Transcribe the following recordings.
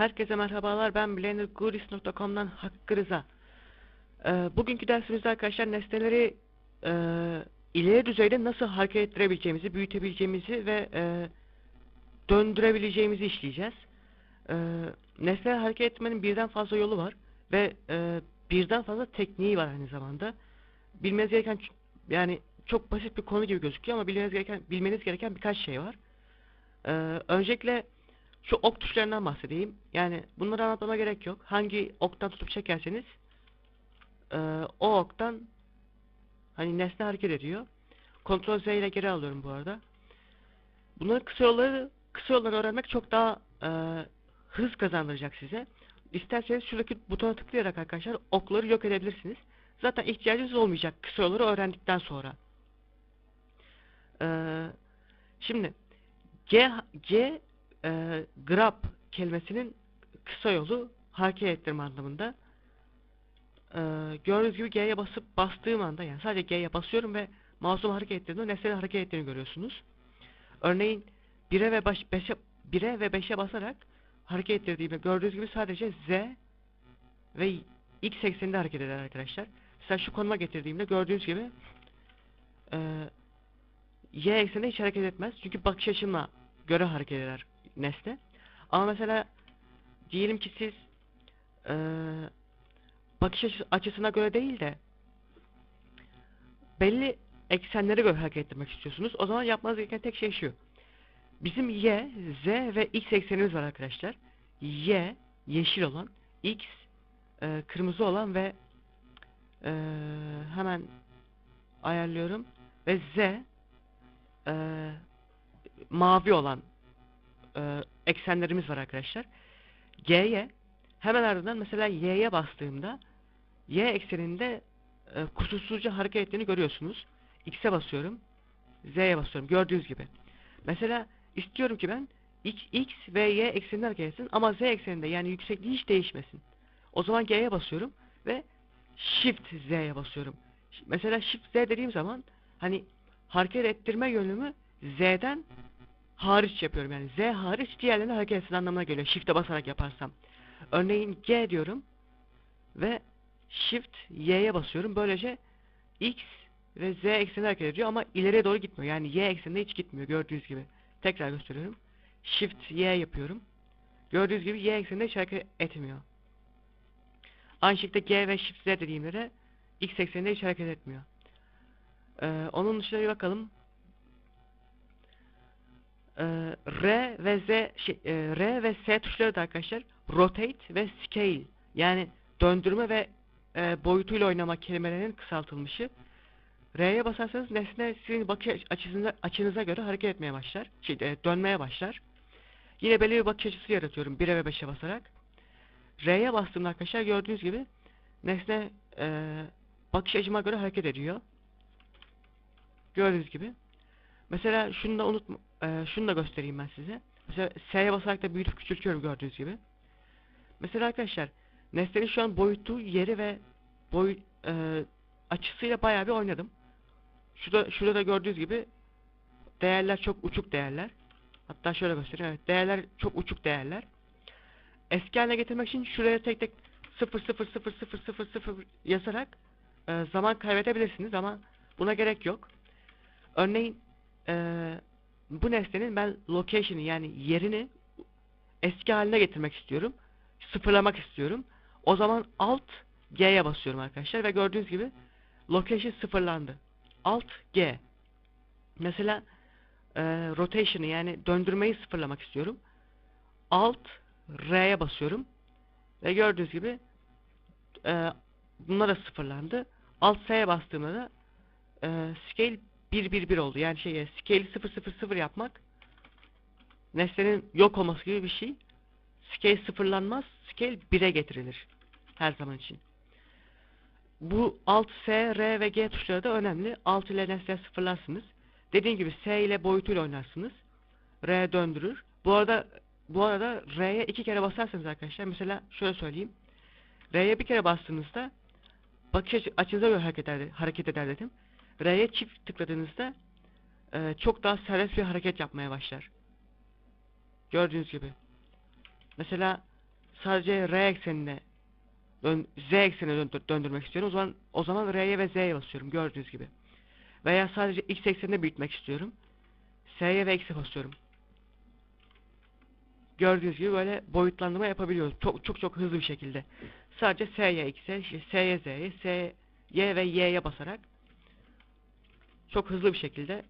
Herkese merhabalar. Ben BlenderGuris.com'dan Hakkı Rıza. Ee, bugünkü dersimizde arkadaşlar nesneleri e, ileri düzeyde nasıl hareket ettirebileceğimizi, büyütebileceğimizi ve e, döndürebileceğimizi işleyeceğiz. Ee, nesneler hareket etmenin birden fazla yolu var ve e, birden fazla tekniği var aynı zamanda. Bilmeniz gereken yani çok basit bir konu gibi gözüküyor ama bilmeniz gereken bilmeniz gereken birkaç şey var. Ee, öncelikle şu ok tuşlarından bahsedeyim. Yani bunları anlatmama gerek yok. Hangi oktan tutup çekerseniz e, o oktan hani nesne hareket ediyor. Ctrl Z ile geri alıyorum bu arada. Bunların kısa yolları kısa yolları öğrenmek çok daha e, hız kazandıracak size. İsterseniz şuradaki butona tıklayarak arkadaşlar okları yok edebilirsiniz. Zaten ihtiyacınız olmayacak kısa yolları öğrendikten sonra. Ee, şimdi G, G e, grab kelimesinin kısa yolu hareket ettirme anlamında. Ee, gördüğünüz gibi G'ye basıp bastığım anda yani sadece G'ye basıyorum ve mouse'umu hareket ettirdiğimde nesnenin hareket ettiğini görüyorsunuz. Örneğin 1'e ve 5'e 1'e ve 5'e basarak hareket ettirdiğimde gördüğünüz gibi sadece Z ve X ekseninde hareket eder arkadaşlar. Mesela şu konuma getirdiğimde gördüğünüz gibi e, Y ekseninde hiç hareket etmez. Çünkü bakış açımla göre hareket eder nesne. Ama mesela diyelim ki siz e, bakış açı- açısına göre değil de belli eksenlere göre hareket ettirmek istiyorsunuz. O zaman yapmanız gereken tek şey şu. Bizim Y, Z ve X eksenimiz var arkadaşlar. Y yeşil olan, X e, kırmızı olan ve e, hemen ayarlıyorum ve Z e, mavi olan e, eksenlerimiz var arkadaşlar. G'ye hemen ardından mesela Y'ye bastığımda Y ekseninde e, kusursuzca hareket ettiğini görüyorsunuz. X'e basıyorum. Z'ye basıyorum. Gördüğünüz gibi. Mesela istiyorum ki ben X, ve Y ekseninde hareket etsin ama Z ekseninde yani yüksekliği hiç değişmesin. O zaman G'ye basıyorum ve Shift Z'ye basıyorum. Mesela Shift Z dediğim zaman hani hareket ettirme yönümü Z'den hariç yapıyorum. Yani Z hariç diğerlerine hareket etsin anlamına geliyor. Shift'e basarak yaparsam. Örneğin G diyorum ve Shift Y'ye basıyorum. Böylece X ve Z ekseninde hareket ediyor ama ileriye doğru gitmiyor. Yani Y ekseninde hiç gitmiyor gördüğünüz gibi. Tekrar gösteriyorum. Shift Y yapıyorum. Gördüğünüz gibi Y ekseninde hiç hareket etmiyor. Aynı şekilde G ve Shift Z dediğimde de X ekseninde hiç hareket etmiyor. Ee, onun dışında bir bakalım. Ee, R ve Z şey, e, R ve S tuşları da arkadaşlar rotate ve scale yani döndürme ve e, boyutuyla oynama kelimelerinin kısaltılmışı. R'ye basarsanız nesne sizin bakış açınıza, açınıza göre hareket etmeye başlar. Şey, e, dönmeye başlar. Yine belli bir bakış açısı yaratıyorum 1'e ve 5'e basarak. R'ye bastığımda arkadaşlar gördüğünüz gibi nesne e, bakış açıma göre hareket ediyor. Gördüğünüz gibi. Mesela şunu da unutma, e, şunu da göstereyim ben size. Mesela S'ye basarak da büyütüp küçültüyorum gördüğünüz gibi. Mesela arkadaşlar nesnenin şu an boyutu, yeri ve boy e, açısıyla bayağı bir oynadım. Şurada, şurada da gördüğünüz gibi değerler çok uçuk değerler. Hatta şöyle göstereyim. Evet, değerler çok uçuk değerler. Eski haline getirmek için şuraya tek tek 0 0 0 0 0 0 yazarak e, zaman kaybedebilirsiniz ama buna gerek yok. Örneğin e, bu nesnenin ben location'ı yani yerini eski haline getirmek istiyorum. Sıfırlamak istiyorum. O zaman Alt G'ye basıyorum arkadaşlar ve gördüğünüz gibi location sıfırlandı. Alt G. Mesela e, rotation'ı yani döndürmeyi sıfırlamak istiyorum. Alt R'ye basıyorum. Ve gördüğünüz gibi e, bunlar da sıfırlandı. Alt S'ye bastığımda da e, scale 1 1 1 oldu. Yani şey scale 0 0 0 yapmak nesnenin yok olması gibi bir şey. Scale sıfırlanmaz. Scale 1'e getirilir. Her zaman için. Bu Alt S, R ve G tuşları da önemli. Alt ile nesne sıfırlarsınız. Dediğim gibi S ile boyutuyla oynarsınız. R döndürür. Bu arada bu arada R'ye iki kere basarsanız arkadaşlar mesela şöyle söyleyeyim. R'ye bir kere bastığınızda bakış açı- açınıza göre hareket eder, hareket eder dedim. R'ye çift tıkladığınızda e, çok daha serbest bir hareket yapmaya başlar. Gördüğünüz gibi. Mesela sadece R eksenine dön, Z eksenine döndür- döndürmek istiyorum. O zaman o zaman R'ye ve Z'ye basıyorum gördüğünüz gibi. Veya sadece X ekseninde büyütmek istiyorum. S'ye ve X'e basıyorum. Gördüğünüz gibi böyle boyutlandırma yapabiliyoruz. Çok çok çok hızlı bir şekilde. Sadece S'ye X'e, S'ye Z'ye, S, Y ve Y'ye basarak çok hızlı bir şekilde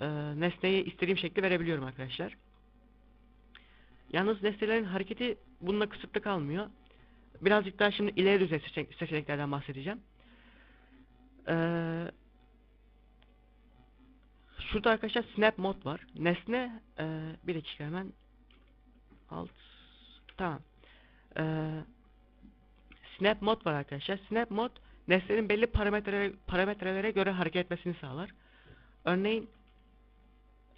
e, nesneyi istediğim şekli verebiliyorum arkadaşlar. Yalnız nesnelerin hareketi bununla kısıtlı kalmıyor. Birazcık daha şimdi ileri düzey seçenek- seçeneklerden bahsedeceğim. Ee, şurada arkadaşlar snap mod var. Nesne ee, bir dakika hemen alt tamam. Ee, snap mod var arkadaşlar. Snap mod nesnenin belli parametrelere, parametrelere göre hareket etmesini sağlar. Örneğin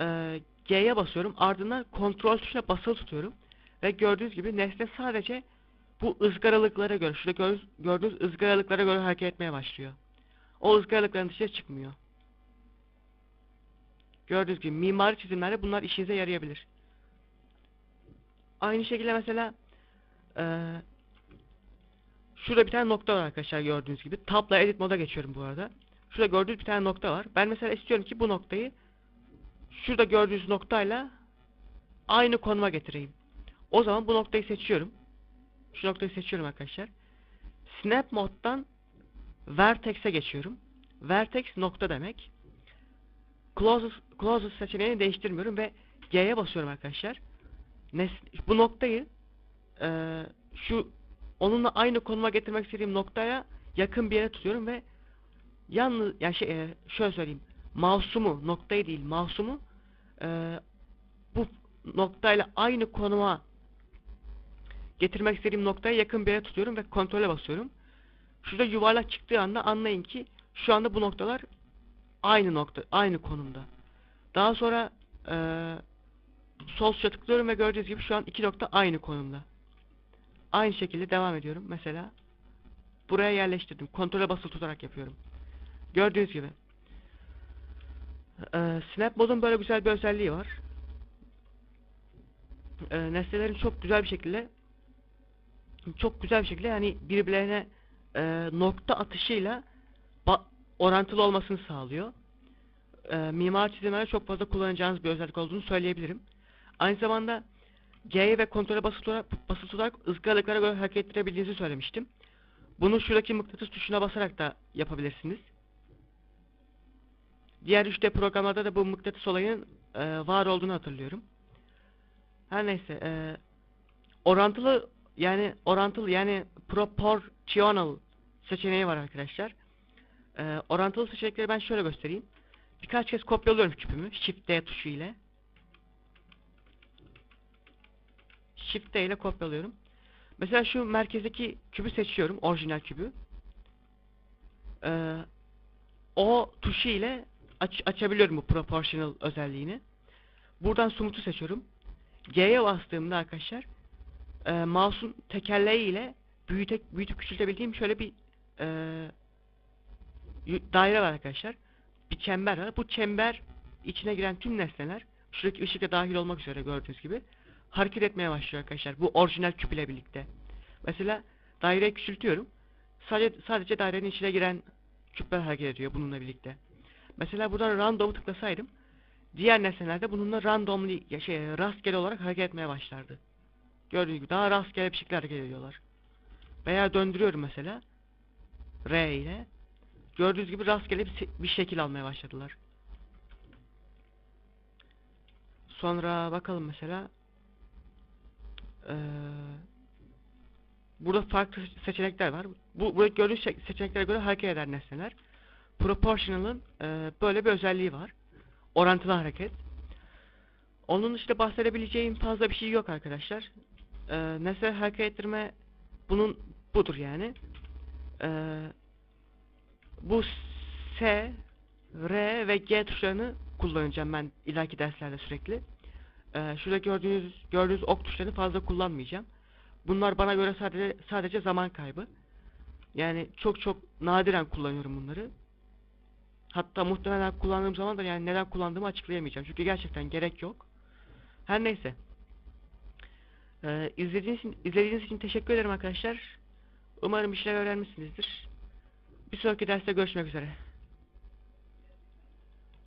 ee, G'ye basıyorum. Ardından kontrol tuşuna basılı tutuyorum. Ve gördüğünüz gibi nesne sadece bu ızgaralıklara göre, şurada gördüğünüz, gördüğünüz ızgaralıklara göre hareket etmeye başlıyor. O ızgaralıkların dışına çıkmıyor. Gördüğünüz gibi mimari çizimlerde bunlar işinize yarayabilir. Aynı şekilde mesela eee şurada bir tane nokta var arkadaşlar gördüğünüz gibi. Tab'la edit moda geçiyorum bu arada. Şurada gördüğünüz bir tane nokta var. Ben mesela istiyorum ki bu noktayı şurada gördüğünüz noktayla aynı konuma getireyim. O zaman bu noktayı seçiyorum. Şu noktayı seçiyorum arkadaşlar. Snap moddan Vertex'e geçiyorum. Vertex nokta demek. Closest, closest seçeneğini değiştirmiyorum ve G'ye basıyorum arkadaşlar. Nes bu noktayı eee, şu onunla aynı konuma getirmek istediğim noktaya yakın bir yere tutuyorum ve yalnız yani şey eee, şöyle söyleyeyim. Mouse'umu noktayı değil mouse'umu eee, bu noktayla aynı konuma getirmek istediğim noktaya yakın bir yere tutuyorum ve kontrole basıyorum. Şurada yuvarlak çıktığı anda anlayın ki şu anda bu noktalar aynı nokta, aynı konumda. Daha sonra eee sol tuşa tıklıyorum ve gördüğünüz gibi şu an iki nokta aynı konumda. Aynı şekilde devam ediyorum. Mesela buraya yerleştirdim. Kontrole basılı tutarak yapıyorum. Gördüğünüz gibi. Eee Snap modun böyle güzel bir özelliği var. Eee nesnelerin çok güzel bir şekilde çok güzel bir şekilde yani birbirlerine e, nokta atışıyla orantılı olmasını sağlıyor. E, mimar çizimlerde çok fazla kullanacağınız bir özellik olduğunu söyleyebilirim. Aynı zamanda G'ye ve kontrole basılı tutarak ızgaralıklara göre hareket ettirebildiğinizi söylemiştim. Bunu şuradaki mıknatıs tuşuna basarak da yapabilirsiniz. Diğer 3D programlarda da bu mıknatıs olayının e, var olduğunu hatırlıyorum. Her neyse, e, orantılı yani orantılı yani proportional seçeneği var arkadaşlar. Ee, orantılı seçenekleri ben şöyle göstereyim. Birkaç kez kopyalıyorum küpümü Shift D tuşu ile. Shift D ile kopyalıyorum. Mesela şu merkezdeki kübü seçiyorum, orijinal kübü. Ee, o tuşu ile aç açabiliyorum bu proportional özelliğini. Buradan sumutu seçiyorum. G'ye bastığımda arkadaşlar e, mouse'un tekerleği ile büyüte, büyütüp küçültebildiğim şöyle bir e, daire var arkadaşlar. Bir çember var. Bu çember içine giren tüm nesneler şuradaki ışık da dahil olmak üzere gördüğünüz gibi hareket etmeye başlıyor arkadaşlar. Bu orijinal küp ile birlikte. Mesela daireyi küçültüyorum. Sadece, sadece dairenin içine giren küpler hareket ediyor bununla birlikte. Mesela buradan random'u tıklasaydım diğer nesneler de bununla randomly ya şey rastgele olarak hareket etmeye başlardı. Gördüğünüz gibi daha rastgele bir şekilde hareket ediyorlar. Veya döndürüyorum mesela. R ile. Gördüğünüz gibi rastgele bir, bir şekil almaya başladılar. Sonra bakalım mesela. Ee, burada farklı seç- seçenekler var. Bu burada gördüğünüz seçeneklere göre hareket eder nesneler. Proportional'ın e, böyle bir özelliği var. Orantılı hareket. Onun dışında bahsedebileceğim fazla bir şey yok arkadaşlar. Ee, nesne hareket ettirme bunun budur yani. Ee, bu S, R ve G tuşlarını kullanacağım ben ileriki derslerde sürekli. Ee, şurada gördüğünüz gördüğünüz ok tuşlarını fazla kullanmayacağım. Bunlar bana göre sadece sadece zaman kaybı. Yani çok çok nadiren kullanıyorum bunları. Hatta muhtemelen kullandığım zaman da yani neden kullandığımı açıklayamayacağım. Çünkü gerçekten gerek yok. Her neyse. Ee, izlediğiniz izlediğiniz için teşekkür ederim arkadaşlar. Umarım bir şeyler öğrenmişsinizdir. Bir sonraki derste görüşmek üzere.